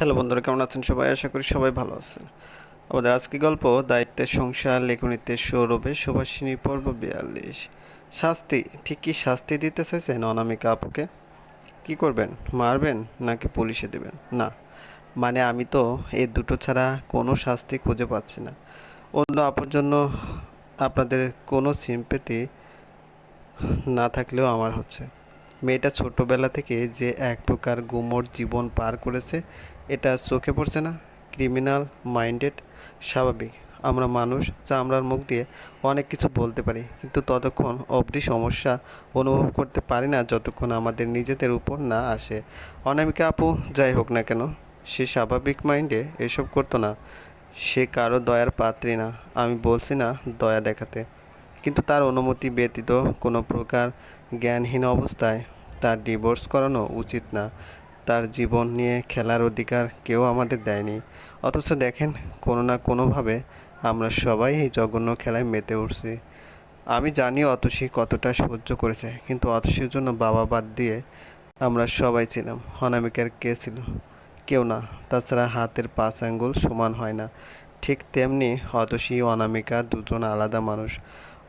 Hello বন্ধুরা, কেমন আছেন সবাই? আশা করি সবাই ভালো আছেন। আমাদের আজকে গল্প, দায়িত্বের সংসার, লেখনীতে সৌরভে সুভাষিনী পর্ব বিয়াল্লিশ। শাস্তি, ঠিক কি শাস্তি দিতে চাইছেন অনামিকা আপুকে? কি করবেন, মারবেন নাকি পুলিশে দেবেন? না মানে আমি তো এই দুটো ছাড়া কোনো শাস্তি খুঁজে পাচ্ছি না। অন্য আপুর জন্য আপনাদের কোনো সিম্পেতি না থাকলেও আমার হচ্ছে। মেয়েটা ছোটবেলা থেকে যে এক প্রকার গুমর জীবন পার করেছে, এটা চোখে পড়ছে না। ক্রিমিনাল মাইন্ডেড, স্বাভাবিক। আমরা মানুষ যা আমরার মুখ দিয়ে অনেক কিছু বলতে পারি, কিন্তু ততক্ষণ অবধি সমস্যা অনুভব করতে পারি না যতক্ষণ আমাদের নিজেদের উপর না আসে। অনামিকা আপু, যাই হোক না কেন, সে স্বাভাবিক মাইন্ডে এসব করতো না। সে কারও দয়ার পাত্রী না, আমি বলছি না দয়া দেখাতে। কিন্তু তার অনুমতি ব্যতীত কোনো প্রকার জ্ঞানহীন অবস্থায় তার ডিভোর্স করানো উচিত না। তার জীবন নিয়ে খেলার অধিকার কেউ আমাদের দেয়নি। অথচ দেখেন, কোনো না কোনোভাবে আমরা সবাই এই জঘন্য খেলায় মেতে উঠছি। আমি জানি অতসী কতটা সহ্য করেছে, কিন্তু অতসীর জন্য বাবা বাদ দিয়ে আমরা সবাই ছিলাম। অনামিকার কে ছিল? কেউ না। তাছাড়া হাতের পাঁচ আঙ্গুল সমান হয় না। ঠিক তেমনি অতসী অনামিকা দুজন আলাদা মানুষ।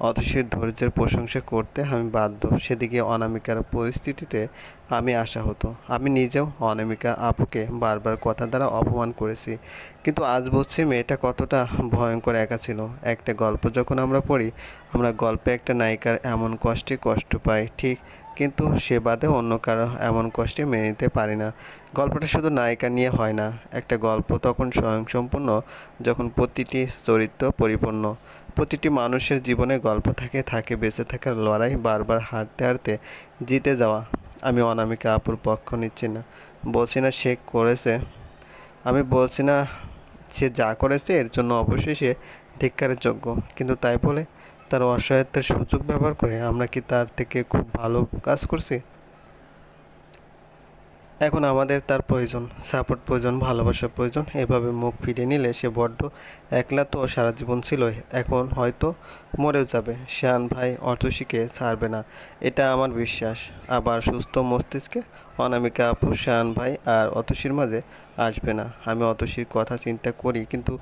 অতসীর ধৈর্যের প্রশংসা করতে আমি বাধ্য। সেদিকে অনামিকার পরিস্থিতিতে আমি আশা হতো আমি নিজেও অনামিকা আপুকে বারবার কথা দ্বারা অপমান করেছি। কিন্তু আজ বুঝছি মেয়েটা কতটা ভয়ঙ্কর একা ছিল। একটা গল্প যখন আমরা পড়ি, আমরা গল্পে একটা নায়িকার এমন কষ্টে কষ্ট পাই, ঠিক কিন্তু সে বাদে অন্য কারও এমন কষ্টে মেনে নিতে পারি না। গল্পটা শুধু নায়িকা নিয়ে হয় না, একটা গল্প তখন স্বয়ংসম্পূর্ণ, যখন প্রতিটি চরিত্র পরিপূর্ণ। প্রতিটি মানুষের জীবনে গল্প থাকে থাকে, বেঁচে থাকার লড়াই, বারবার হারতে হারতে জিতে যাওয়া। আমি অনামিকা আপুর পক্ষ নিচ্ছি না। বলছি না সে করেছে। আমি বলছি না সে যা করেছে, এর জন্য অবশ্যই সে ধিক্কারের যোগ্য কিন্তু তাই বলে তার অসহায়তার সুযোগ ব্যবহার করে আমরা কি তার থেকে খুব ভালো কাজ করছি? এখন আমাদের তার প্রয়োজন সাপোর্ট প্রয়োজন, ভালোবাসা প্রয়োজন। এভাবে মুখ ফিরিয়ে নিলে সে বড্ড একলা তো সারা জীবন ছিল এখন হয়তো মরেও যাবে। শ্যান ভাই অর্থশীকে ছাড়বে না। এটা আমার বিশ্বাস। আবার সুস্থ মস্তিষ্কে অনামিকা আপু শ্যান ভাই আর অতসীর মাঝে আসবে না। আমি অতসীর কথা চিন্তা করি, কিন্তু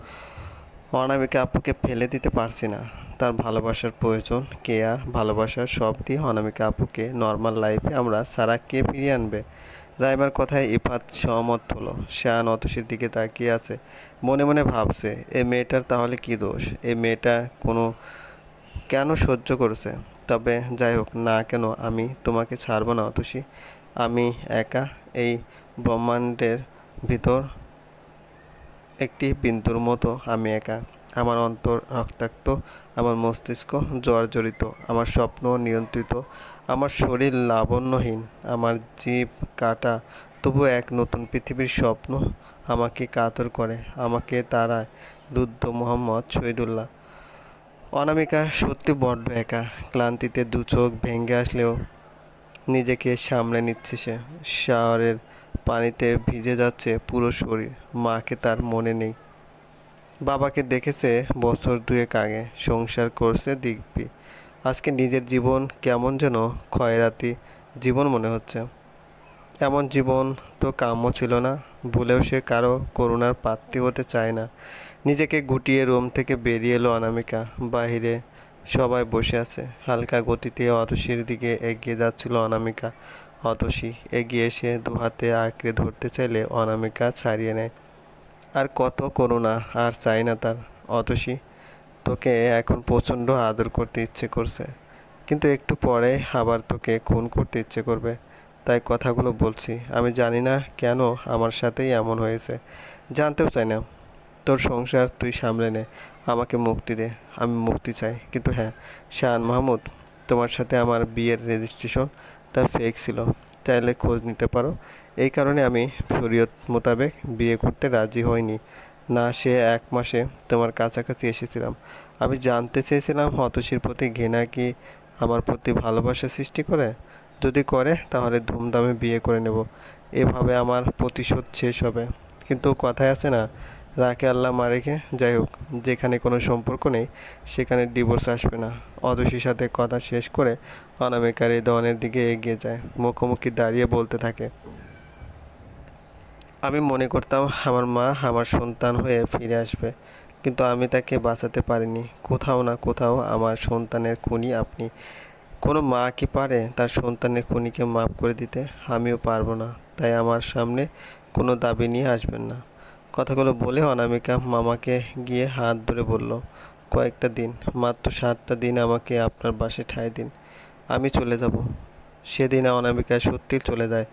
অনামিকা আপুকে ফেলে দিতে পারছি না। তার ভালোবাসার প্রয়োজন, কেয়ার, ভালোবাসার সব দিয়ে অনামিকা আপুকে নর্মাল লাইফে আমরা সারা কে ফিরিয়ে আনবে। রাইমার কথায় ইফাত সহমত হলো। শান অতসীর দিকে তাকিয়ে আছে। মনে মনে ভাবছে এই মেয়েটার তাহলে কি দোষ? এই মেয়েটা কোনো কেন সহ্য করেছে? তবে যাই হোক, না কেন আমি তোমাকে ছাড়বো না অতসী। আমি একা এই ব্রহ্মাণ্ডের ভিতর একটি বিন্দুর মতো আমি একা। আমার অন্তর রক্তাক্ত, আমার মস্তিষ্ক জর্জরিত, আমার স্বপ্ন নিয়ন্ত্রিত, আমার শরীর লাবণ্যহীন, আমার জীব কাটা তবু এক নতুন পৃথিবীর স্বপ্ন আমাকে কাতর করে, আমাকে তারায়, রুদ্ধ মোহাম্মদ শহীদুল্লাহ। অনামিকা সত্যি বড্ড একা, ক্লান্তিতে দু চোখ ভেঙে আসলেও নিজেকে সামলে নিচ্ছে সে। শাওয়ারের পানিতে ভিজে যাচ্ছে পুরো শরীর। মাকে তার মনে নেই। বাবাকে দেখেছে বছর দুয়েক আগে। সংসার করছে দিব্যি আজকে নিজের জীবন কেমন যেন ক্ষয়রাতি জীবন মনে হচ্ছে। এমন জীবন তো কাম্য ছিল না। ভুলেও সে কারও করুণার পাত্রী হতে চায় না। নিজেকে গুটিয়ে রুম থেকে বেরিয়ে এলো অনামিকা। বাহিরে সবাই বসে আছে। হালকা গতিতে অতসীর দিকে এগিয়ে যাচ্ছিল অনামিকা। অতসী এগিয়ে এসে দু হাতে আঁকড়ে ধরতে চাইলে অনামিকা ছাড়িয়ে নেয়। আর কত করুণা, আর চাই না তার। অতসী তোকে এখন প্রচণ্ড আদর করতে ইচ্ছে করছে। কিন্তু একটু পরে আবার তোকে খুন করতে ইচ্ছে করবে। তাই কথাগুলো বলছি। আমি জানি না কেন আমার সাথেই এমন হয়েছে। জানতেও চাই না। তোর সংসার তুই সামলে নে। আমাকে মুক্তি দে। আমি মুক্তি চাই। কিন্তু হ্যাঁ শাহান মাহমুদ, তোমার সাথে আমার বিয়ের রেজিস্ট্রেশনটা ফেক ছিল, চাইলে খোঁজ নিতে পারো। এই কারণে আমি শরীয়ত মোতাবেক বিয়ে করতে রাজি হইনি। না, সে এক মাসে তোমার কাছাকাছি এসেছিলাম। আমি জানতে চেয়েছিলাম হতশির প্রতি ঘৃণা কি আমার প্রতি ভালোবাসা সৃষ্টি করে। যদি করে, তাহলে ধুমধামে বিয়ে করে নেব। এভাবে আমার প্রতিশোধ শেষ হবে। কিন্তু কথায় আছে না রাখে আল্লাহ মারেকে যাই হোক, যেখানে কোনো সম্পর্ক নেই, সেখানে ডিভোর্স আসবে না। অদোষীর সাথে কথা শেষ করে অনামিকার এই দনের দিকে এগিয়ে যায়। মুখোমুখি দাঁড়িয়ে বলতে থাকে, আমি মনে করতাম আমার মা আমার সন্তান হয়ে ফিরে আসবে, কিন্তু আমি তাকে বাঁচাতে পারিনি। কোথাও না কোথাও আমার সন্তানের খুনি আপনি। কোনো মা কি পারে তার সন্তানের খুনিকে মাফ করে দিতে? আমিও পারব না। তাই আমার সামনে কোনো দাবি নিয়ে আসবেন না। কথাগুলো বলে অনামিকা মামাকে গিয়ে হাত ধরে বলল, কয়েকটা দিন, মাত্র সাতটা দিন আমাকে আপনার বাসে ঠাঁই দিন, আমি চলে যাব। সেদিন অনামিকা সত্যি চলে যায়।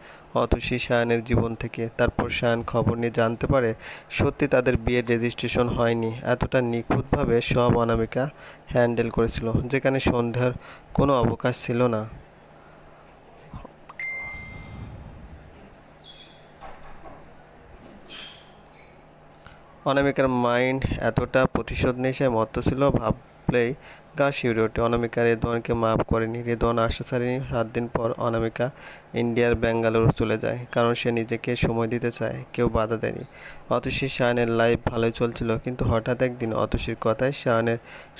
অতসী শায়ানের জীবন থেকে তারপর শায়ান খবর নিয়ে জানতে পারে, সত্যি তাদের বিয়ের রেজিস্ট্রেশন হয়নি। এতটা নিখুঁতভাবে সব অনামিকা হ্যান্ডেল করেছিল, যেখানে সন্ধ্যার কোনো অবকাশ ছিল না। অনামিকার মাইন্ড এতটা প্রতিশোধ নেশায় মত্ত ছিল ভাবলেই গা শিউরে ওঠে। অনামিকা রেদওয়ানকে মাফ করেনি। রেদওয়ান আশা ছাড়েনি। সাত দিন পর অনামিকা ইন্ডিয়ার ব্যাঙ্গালোর চলে যায়, কারণ সে নিজেকে সময় দিতে চায়। কেউ বাধা দেয়নি। অতসী শায়নের লাইফ ভালোই চলছিল, কিন্তু হঠাৎ একদিন অতসীর কথায় শায়নের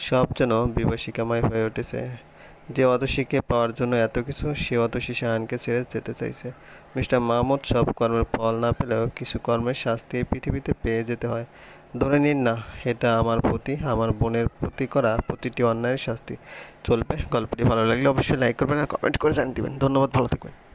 সব যেন বিভীষিকাময় হয়ে উঠেছে। যে অত শিখে পাওয়ার জন্য এত কিছু, সে অত অতসী শাহানকে ছেড়ে যেতে চাইছে। মিস্টার মাহমুদ, সব কর্মের ফল না পেলেও কিছু কর্মের শাস্তি পৃথিবীতে পেয়ে যেতে হয়। ধরে নিন না, এটা আমার প্রতি, আমার বোনের প্রতি করা প্রতিটি অন্যায়ের শাস্তি। চলবে, গল্পটি ভালো লাগলে অবশ্যই লাইক করবেন আর কমেন্ট করে জানিয়ে দেবেন। ধন্যবাদ, ভালো থাকবেন।